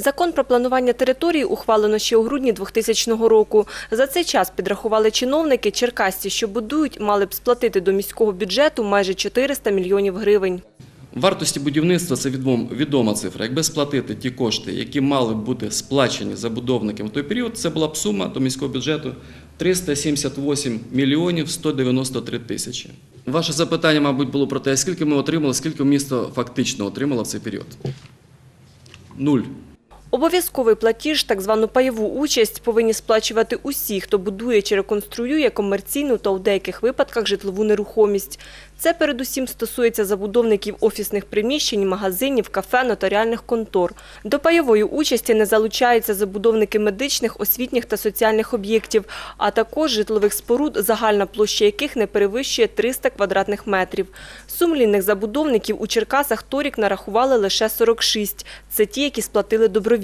Закон про планування території ухвалено ще у грудні 2000 року. За цей час підрахували чиновники, черкасці, що будують, мали б сплатити до міського бюджету майже 400 мільйонів гривень. Вартості будівництва це відома цифра. Якби сплатити ті кошти, які мали б бути сплачені забудовникам в той період, це була б сума до міського бюджету 378 мільйонів 193 тисячі. Ваше запитання, мабуть, було про те, скільки ми отримали, скільки місто фактично отримало в цей період. Нуль. Обов'язковий платіж, так звану пайову участь, повинні сплачувати усі, хто будує чи реконструює комерційну та у деяких випадках житлову нерухомість. Це передусім стосується забудовників офісних приміщень, магазинів, кафе, нотаріальних контор. До пайової участі не залучаються забудовники медичних, освітніх та соціальних об'єктів, а також житлових споруд, загальна площа яких не перевищує 300 квадратних метрів. Сумлінних забудовників у Черкасах торік нарахували лише 46. Це ті, які сплатили добровільно.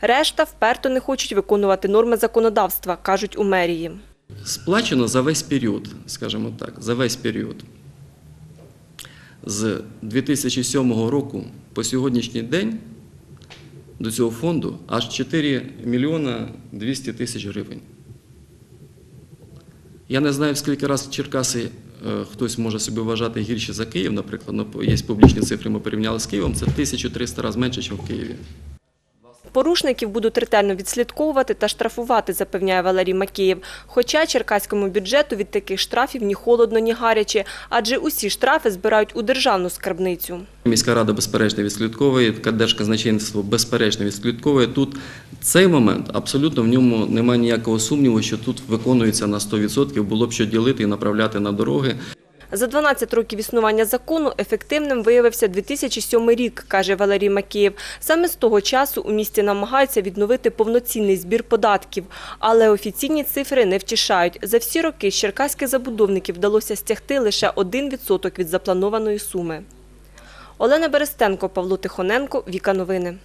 Решта вперто не хочуть виконувати норми законодавства, кажуть у мерії. Сплачено за весь період, скажімо так, за весь період. З 2007 року по сьогоднішній день до цього фонду аж 4 мільйона 200 тисяч гривень. Я не знаю, скільки разів Черкаси е, хтось може собі вважати гірше за Київ, наприклад, ну, є публічні цифри, ми порівняли з Києвом, це 1300 разів менше, ніж в Києві. Порушників будуть ретельно відслідковувати та штрафувати, запевняє Валерій Макеєв. Хоча черкаському бюджету від таких штрафів ні холодно, ні гаряче, адже усі штрафи збирають у державну скарбницю. Міська рада безперечно відслідковує, Держказначейство безперечно відслідковує. Тут цей момент абсолютно в ньому немає ніякого сумніву, що тут виконується на 100%, було б що ділити і направляти на дороги. За 12 років існування закону ефективним виявився 2007 рік, каже Валерій Макеєв. Саме з того часу у місті намагаються відновити повноцінний збір податків. Але офіційні цифри не втішають. За всі роки з черкаських забудовників вдалося стягти лише 1% від запланованої суми. Олена Берестенко, Павло Тихоненко, Віка Новини.